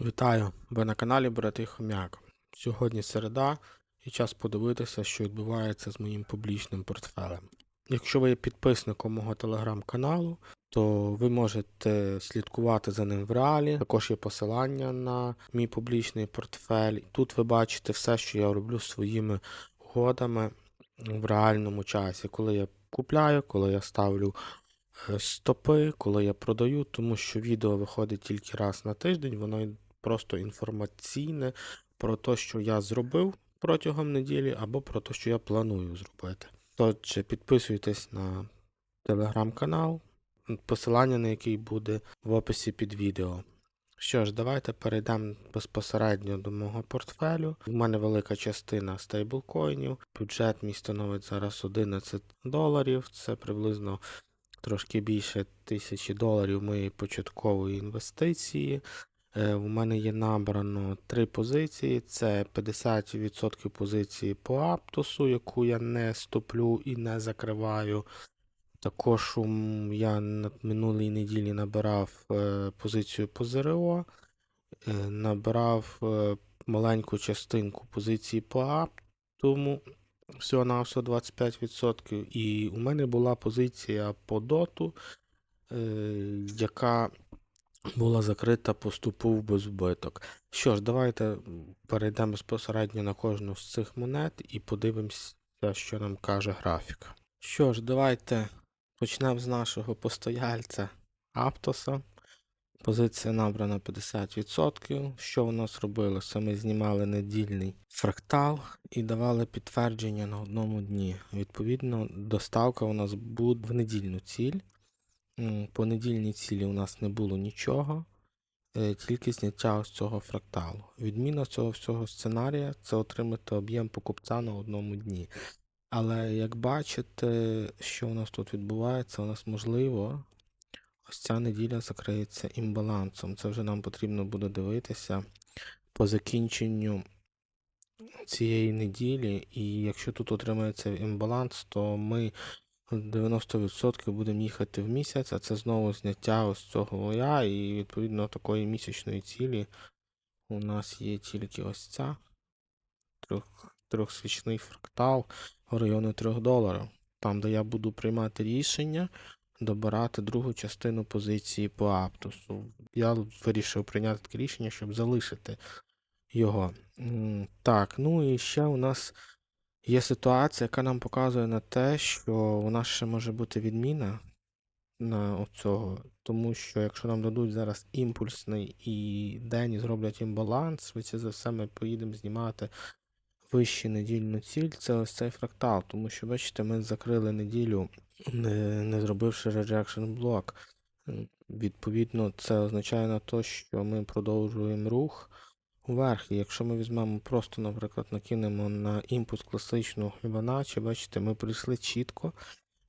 Вітаю! Ви на каналі Братий Хомяк. Сьогодні середа і час подивитися, що відбувається з моїм публічним портфелем. Якщо ви є підписником мого телеграм-каналу, то ви можете слідкувати за ним в реалі. Також є посилання на мій публічний портфель. Тут ви бачите все, що я роблю своїми угодами в реальному часі, коли я купляю, коли я ставлю е, стопи, коли я продаю, тому що відео виходить тільки раз на тиждень, воно просто інформаційне про те, що я зробив протягом неділі, або про те, що я планую зробити. Отже, підписуйтесь на телеграм-канал, посилання на який буде в описі під відео. Що ж, давайте перейдемо безпосередньо до мого портфелю. У мене велика частина стейблкоїнів. Бюджет мій становить зараз 11 доларів. Це приблизно трошки більше тисячі доларів моєї початкової інвестиції. Е, У мене є набрано три позиції: це 50% позиції по Аптосу, яку я не стоплю і не закриваю. Також я на минулій неділі набирав е, позицію по ЗРО, е, набрав маленьку частинку позиції по Аптому, всього на всього 25%. І у мене була позиція по доту, яка була закрита поступу в безвбиток. Що ж, давайте перейдемо безпосередньо на кожну з цих монет і подивимося, що нам каже графік. Що ж, давайте почнемо з нашого постояльця Аптоса. Позиція набрана 50%. Що у нас робилося? Ми знімали недільний фрактал і давали підтвердження на одному дні. Відповідно, доставка у нас буде в недільну ціль. М, По недільній цілі у нас не було нічого, е, тільки зняття ось цього фракталу. Відміна цього всього сценарія це отримати об'єм покупця на одному дні. Але як бачите, що у нас тут відбувається, у нас можливо ось ця неділя закриється імбалансом. Це вже нам потрібно буде дивитися по закінченню цієї неділі. І якщо тут отримається імбаланс, то ми 90% будемо їхати в місяць, а це знову зняття ось цього лоя, і відповідно такої місячної цілі у нас є тільки ось ця трьох, трьохсвічний фрактал в районі 3 доларів. Там, де я буду приймати рішення, добирати другу частину позиції по Аптусу. Я вирішив прийняти таке рішення, щоб залишити його. Так, ну і ще у нас є ситуація, яка нам показує на те, що у нас ще може бути відміна на цього, тому що якщо нам дадуть зараз імпульсний і день і зроблять імбаланс, швидше за все ми поїдемо знімати вищу недільну ціль, це ось цей фрактал, тому що, бачите, ми закрили неділю, не, не зробивши rejection блок. Відповідно, це означає на те, що ми продовжуємо рух вверх. І якщо ми візьмемо просто, наприклад, накинемо на імпульс класичного Fibonacci, бачите, ми прийшли чітко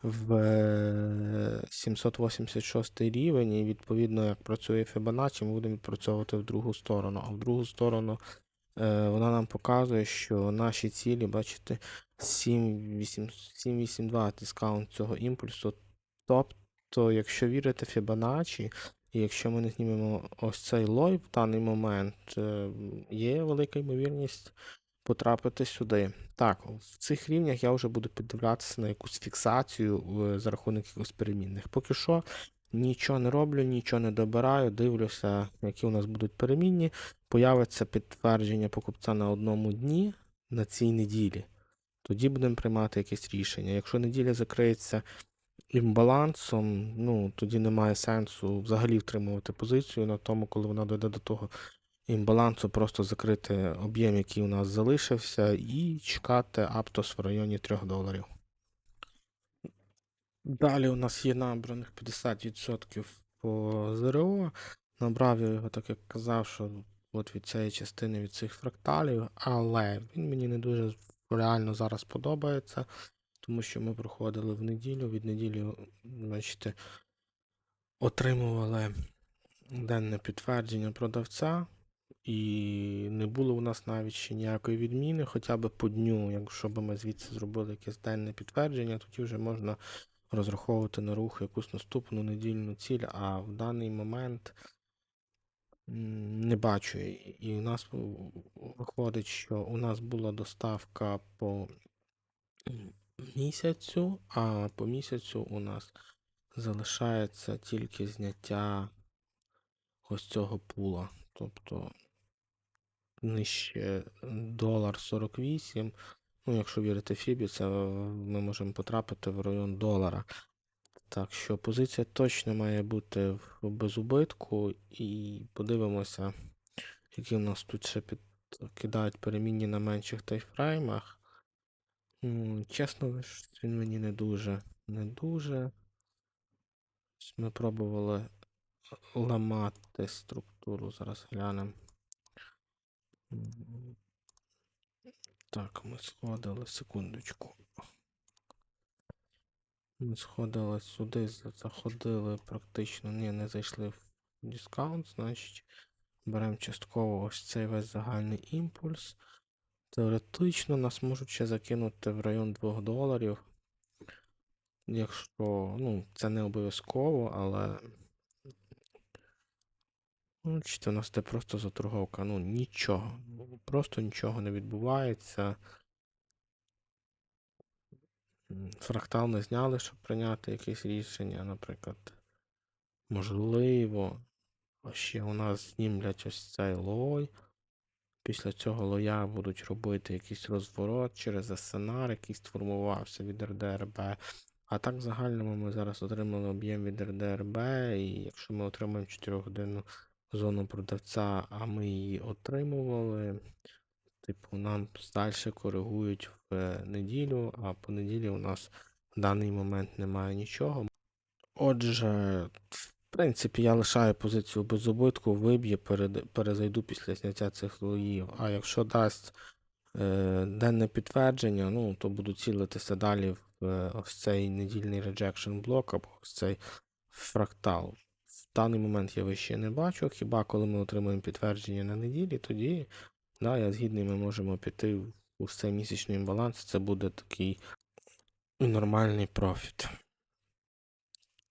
в е, 786 рівень, і відповідно, як працює Fibonacci, ми будемо відпрацьовувати в другу сторону. А в другу сторону е, вона нам показує, що наші цілі, бачите, 782 дискаунт цього імпульсу. Тобто, якщо вірити Fibonacci, і якщо ми не знімемо ось цей лой в даний момент, е, є велика ймовірність потрапити сюди. Так, в цих рівнях я вже буду піддивлятися на якусь фіксацію е, за рахунок якихось перемінних. Поки що нічого не роблю, нічого не добираю, дивлюся, які у нас будуть перемінні. Появиться підтвердження покупця на одному дні на цій неділі. Тоді будемо приймати якесь рішення. Якщо неділя закриється імбалансом, ну тоді немає сенсу взагалі втримувати позицію на тому, коли вона дойде до того імбалансу, просто закрити об'єм, який у нас залишився, і чекати Аптос в районі 3 доларів. Далі у нас є набраних 50% по ЗРО. Набрав я його, так як казав, що от від цієї частини від цих фракталів, але він мені не дуже реально зараз подобається, тому що ми проходили в неділю, від неділі, бачите, отримували денне підтвердження продавця, і не було у нас навіть ще ніякої відміни, хоча б по дню, якщо б ми звідси зробили якесь денне підтвердження, тоді вже можна розраховувати на рух якусь наступну недільну ціль, а в даний момент Не бачу. І у нас виходить, що у нас була доставка по місяцю, а по місяцю у нас залишається тільки зняття ось цього пула. Тобто нижче долар 48. Ну, якщо вірити Фібі, це е, ми можемо потрапити в район долара. Так що позиція точно має бути в безубитку, і подивимося, які в нас тут ще під... кидають перемінні на менших тайфреймах. Чесно, він мені не дуже. Не дуже. Ми пробували ламати структуру, зараз глянемо. Так, ми сходили, секундочку. Ми сходили сюди, заходили практично, ні, не зайшли в дискаунт, значить беремо частково ось цей весь загальний імпульс. Теоретично нас можуть ще закинути в район 2 доларів. Якщо, ну, це не обов'язково, але. Ну, бачите, у нас це просто заторговка. Ну, нічого. Просто нічого не відбувається. Фрактал не зняли, щоб прийняти якесь рішення, наприклад. Можливо, ще у нас знімлять ось цей лой. Після цього лоя будуть робити якийсь розворот через СНР, який сформувався від РДРБ. А так, в загальному ми зараз отримали об'єм від РДРБ, і якщо ми отримаємо 4-годинну зону продавця, а ми її отримували, типу, нам далі коригують в е, неділю, а по неділі у нас в даний момент немає нічого. Отже, в принципі, я лишаю позицію без убитку, виб'є, перезайду після зняття цих лоїв. А якщо дасть е, денне підтвердження, ну, то буду цілитися далі в е, ось цей недільний rejection блок або ось цей фрактал. В даний момент я вище не бачу, хіба коли ми отримаємо підтвердження на неділі, тоді да, я згідний, ми можемо піти ось цей місячний імбаланс, це буде такий нормальний профіт.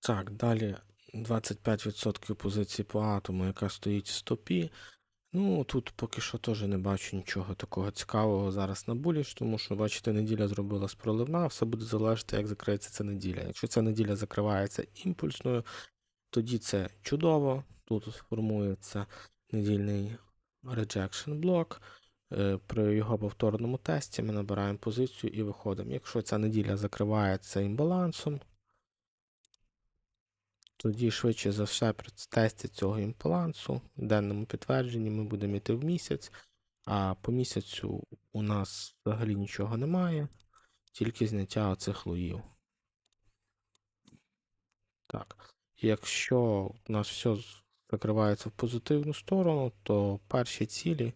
Так, далі 25% позиції по атому, яка стоїть в стопі. Ну, тут поки що теж не бачу нічого такого цікавого зараз на буліш, тому що, бачите, неділя зробила спроливна, все буде залежати, як закриється ця неділя. Якщо ця неділя закривається імпульсною, тоді це чудово. Тут формується недільний rejection блок. Е, При його повторному тесті ми набираємо позицію і виходимо. Якщо ця неділя закривається імбалансом, тоді швидше за все при тесті цього імбалансу, денному підтвердженні ми будемо йти в місяць, а по місяцю у нас взагалі нічого немає, тільки зняття оцих лоїв. Так. Якщо у нас все закривається в позитивну сторону, то перші цілі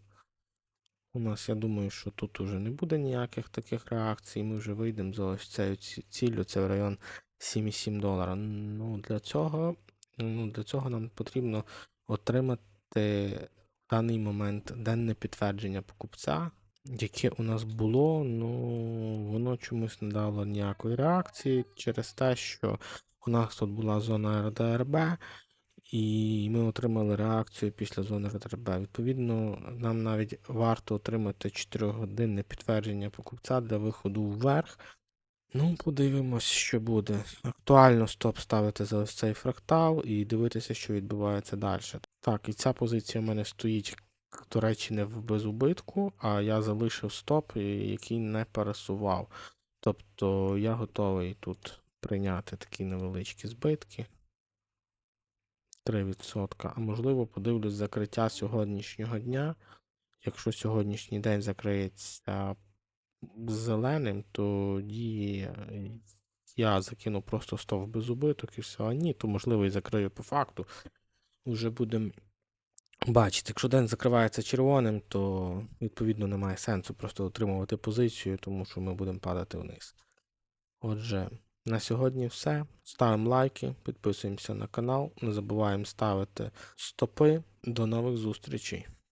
у нас, я думаю, що тут уже не буде ніяких таких реакцій. Ми вже вийдемо за ось цією ці- ціллю, це в район 7,7 долара. Ну, для цього, ну, для цього нам потрібно отримати в даний момент денне підтвердження покупця, яке у нас було, ну воно чомусь не дало ніякої реакції через те, що у нас тут була зона РДРБ, і ми отримали реакцію після зони РДРБ. Відповідно, нам навіть варто отримати 4-годинне підтвердження покупця для виходу вверх. Ну, подивимось, що буде. Актуально стоп ставити за ось цей фрактал і дивитися, що відбувається далі. Так, і ця позиція в мене стоїть, до речі, не в безубитку, а я залишив стоп, який не пересував. Тобто я готовий тут прийняти такі невеличкі збитки. 3%. А можливо, подивлюсь закриття сьогоднішнього дня. Якщо сьогоднішній день закриється зеленим, тоді я закину просто стов без убиток і все. А ні, то можливо і закрию по факту. Уже будемо бачити. Якщо день закривається червоним, то відповідно немає сенсу просто отримувати позицію, тому що ми будемо падати вниз. Отже, на сьогодні все. Ставимо лайки, підписуємося на канал, не забуваємо ставити стопи. До нових зустрічей!